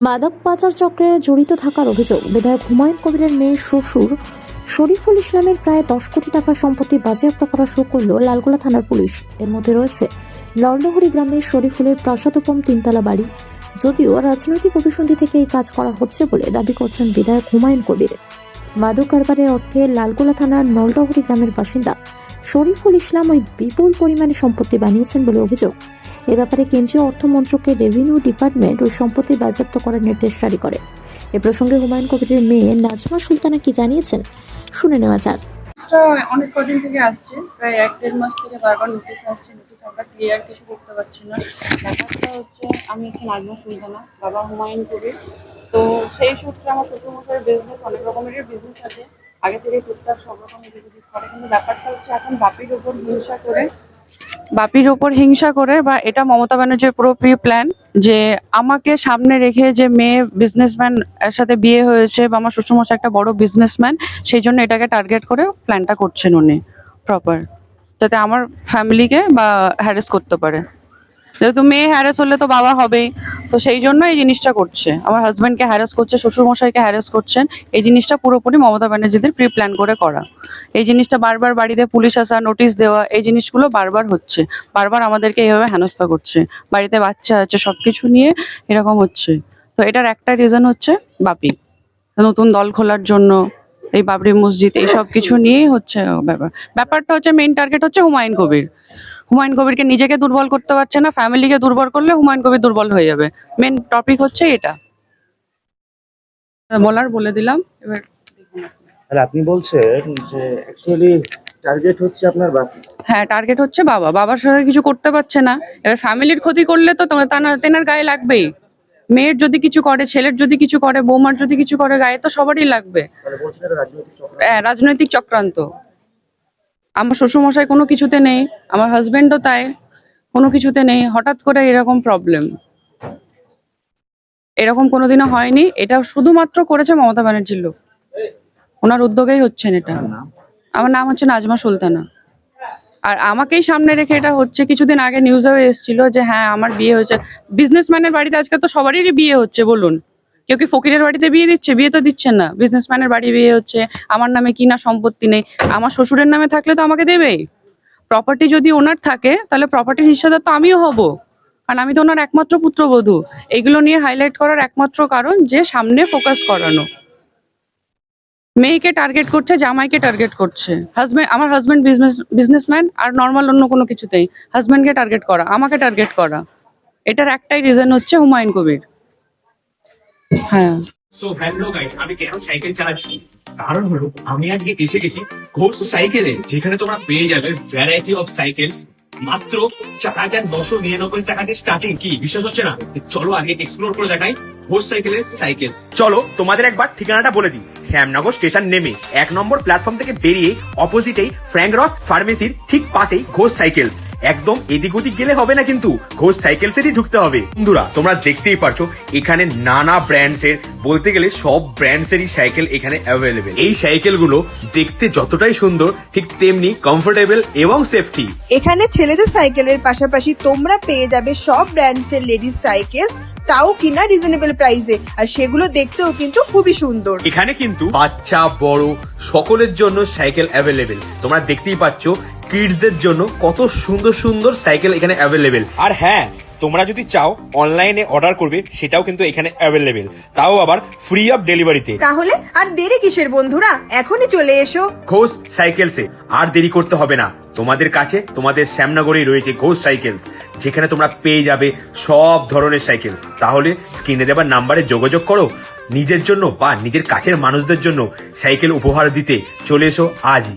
মাদক পাচার চক্রে জড়িত থাকার অভিযোগ। বিধায়ক হুমায়ুন কবিরের মেয়ে শ্বশুর শরীফুল ইসলামের প্রায় দশ কোটি টাকা সম্পত্তি বাজেয়াপ্ত করা শুরু করল লালগোলা থানার পুলিশ। এর মধ্যে রয়েছে লর্ডহরি গ্রামের শরীফুলের প্রাসাদোপম তিনতলা বাড়ি। যদিও রাজনৈতিক অভিসন্ধি থেকে এই কাজ করা হচ্ছে বলে দাবি করছেন বিধায়ক হুমায়ুন কবির। মাদক কারবারের অর্থে লালগোলা থানার নলডহরি গ্রামের বাসিন্দা শরীফুল ইসলাম ওই বিপুল পরিমাণে সম্পত্তি বানিয়েছেন বলে অভিযোগ। এ ব্যাপারে কেন্দ্রীয় অর্থমন্ত্রকের রেভিনিউ ডিপার্টমেন্ট ওই সম্পত্তি বাজেয়াপ্ত করার নির্দেশ জারি করে। এ প্রসঙ্গে হুমায়ুন কবিরের মেয়ে নাজমা সুলতানা কি জানিয়েছেন, শুনে নেওয়া যাক। অনেক কদিন থেকে আসছে, প্রায় এক দেড় মাস থেকে বারবার নোটিশ আসছে নোটিশ আমরা ক্লিয়ার কিছু করতে পারছি না। ব্যাপারটা হচ্ছে, আমি হচ্ছে নাজমা সুলতানা, বাবা হুমায়ুন কবির। তো সেই সূত্রে আমার শ্বশুরমশাইয়ের বিজনেস অনেক রকমেরই বিজনেস আছে। আগে থেকে টুকটাক সব বিজনেস করে। কিন্তু ব্যাপারটা হচ্ছে এখন বাপির উপর হিংসা করে। বাপির উপর হিংসা করে বা এটা মমতা ব্যানার্জির পুরো প্রি প্ল্যান যে আমাকে সামনে রেখে যে মেয়ে বিজনেসম্যান এর সাথে বিয়ে হয়েছে বা আমার শ্বশুরমশাই একটা বড় বিজনেসম্যান সেই জন্য এটাকে টার্গেট করে প্ল্যানটা করছেন উনি প্রপার যাতে আমার ফ্যামিলিকে বা হ্যারেস করতে পারে। যেহেতু মেয়ে হ্যারেস হলে তো বাবা হবেই। তো সেই জন্য এই জিনিসটা করছে। আমার হাজব্যান্ডকে হ্যারাস করছে, শ্বশুরমশাইকে হ্যারাস করছেন। এই জিনিসটা পুরোপুরি মমতা ব্যানার্জিদের প্রি প্ল্যান করে করা। এই জিনিসটা বারবার বাড়িতে পুলিশ আসা নোটিশ দেওয়া, এই জিনিসগুলো বারবার হচ্ছে। বারবার আমাদেরকে এইভাবে হেনস্থা করছে। বাড়িতে বাচ্চা আছে সব কিছু নিয়ে এরকম হচ্ছে। তো এটার একটা রিজন হচ্ছে বাপি। নতুন দল খোলার জন্য, এই বাবরি মসজিদ, এই সব কিছু নিয়েই হচ্ছে ব্যাপার। ব্যাপারটা হচ্ছে মেইন টার্গেট হচ্ছে হুমায়ুন কবির। হুমায়ুন কবিরকে নিজেকে দুর্বল করতে পারছে না ফ্যামিলিকে দুর্বল করলে হুমায়ুন কবির দুর্বল হয়ে যাবে। মেন টপিক হচ্ছে এটা। বলার বলে দিলাম এবার। আর আপনি বলছেন যে অ্যাকচুয়ালি টার্গেট হচ্ছে আপনার বাপি হ্যাঁ টার্গেট হচ্ছে বাবা। বাবার সাথে কিছু করতে পারছে না। এবার ফ্যামিলির ক্ষতি করলে তো তো- তানা- তেনার গায়ে লাগবেই। মেয়ের যদি কিছু করে ছেলের যদি কিছু করে বৌমার যদি কিছু করে গায়ে তো সবারই লাগবে। হ্যাঁ, রাজনৈতিক চক্রান্ত। আমার শ্বশুরমশাই কোনো কিছুতে নেই আমার হাজবেন্ডও তাই কোনো কিছুতে নেই হঠাৎ করে এরকম প্রবলেম এরকম কোনোদিনও হয়নি এটা শুধুমাত্র করেছে মমতা ব্যানার্জির লোক। ওনার উদ্যোগেই হচ্ছেন এটা। আমার নাম হচ্ছে নাজমা সুলতানা। আর আমাকেই সামনে রেখে এটা হচ্ছে কিছুদিন আগে নিউজেও এসেছিল যে হ্যাঁ আমার বিয়ে হয়েছে। বিজনেসম্যানের বাড়িতে আজকে তো সবারই বিয়ে হচ্ছে বলুন। কেউ কি ফকিরের বাড়িতে বিয়ে দিচ্ছে? বিয়ে তো দিচ্ছেন না। বিজনেসম্যানের বাড়ি বিয়ে হচ্ছে। আমার নামে কি না সম্পত্তি নেই? আমার শ্বশুরের নামে থাকলে তো আমাকে দেবেই। প্রপার্টি যদি ওনার থাকে, তাহলে প্রপার্টির হিসাবে তো আমিও হব। কারণ আমি তো ওনার একমাত্র পুত্রবধূ। এগুলো নিয়ে হাইলাইট করার একমাত্র কারণ যে সামনে ফোকাস করানো। মেয়েকে টার্গেট করছে, জামাইকে টার্গেট করছে। হাজবেন্ড আমার হাজব্যান্ড বিজনেস বিজনেসম্যান আর নর্মাল অন্য কোনো কিছুতেই। হাজব্যান্ডকে টার্গেট করা, আমাকে টার্গেট করা। এটার একটাই রিজন হচ্ছে হুমায়ুন কবির। হ্যাঁ। সো হ্যালো গাইস আমি কেন সাইকেল চালাচ্ছি? কারণ হলো, আমি আজকে এসে গেছি ঘোষ সাইকেলে, যেখানে তোমরা পেয়ে যাবে ভ্যারাইটি অফ সাইকেলস মাত্র চার হাজার নশো নিরানব্বই টাকা দিয়ে স্টার্টিং কি? বিশ্বাস হচ্ছে না? চলো আগে এক্সপ্লোর করে দেখাই। সাইকেল চলো তোমাদের একবার ঠিকানাটা বলে দিই। শ্যামনগর স্টেশন নেমে এক নম্বর প্ল্যাটফর্ম থেকে বেরিয়ে অপোজিটেই ফ্র্যাঙ্করস ফার্মেসির ঠিক পাশেই ঘোষ সাইকেলস একদম এদিক ওদিক গেলে হবে না কিন্তু ঘোষ সাইকেলসেরই ঢুকতে হবে। বন্ধুরা তোমরা দেখতেই পারছ এখানে নানা ব্র্যান্ডসের বলতে গেলে সব ব্র্যান্ডসেরই সাইকেল এখানে অ্যাভেলেবেল এই সাইকেলগুলো দেখতে যতটাই সুন্দর ঠিক তেমনি কমফোর্টেবল এবং সেফটি এখানে ছেলেদের সাইকেলের পাশাপাশি তোমরা পেয়ে যাবে সব ব্র্যান্ডসের লেডিস সাইকেল তাও কিনা রিজনেবল প্রাইসে আর সেগুলো দেখতেও কিন্তু খুবই সুন্দর। এখানে কিন্তু বাচ্চা, বড়, সকলের জন্য সাইকেল অ্যাভেলেবেল তোমরা দেখতেই পাচ্ছ কিডসদের জন্য কত সুন্দর সুন্দর সাইকেল এখানে অ্যাভেলেবেল আর হ্যাঁ তোমরা যদি চাও অনলাইনে অর্ডার করবে সেটাও কিন্তু এখানে অ্যাভেলেবেল তাও আবার ফ্রি অফ ডেলিভারিতে তাহলে আর দেরি কিসের বন্ধুরা? এখনই চলে এসো। ঘোষ সাইকেলসে। আর দেরি করতে হবে না। তোমাদের কাছে তোমাদের শ্যামনগরেই রয়েছে ঘোষ সাইকেলস যেখানে তোমরা পেয়ে যাবে সব ধরনের সাইকেলস। তাহলে স্ক্রিনে দেবার নাম্বারে যোগাযোগ করো। নিজের জন্য বা নিজের কাছের মানুষদের জন্য সাইকেল উপহার দিতে চলে এসো আজই।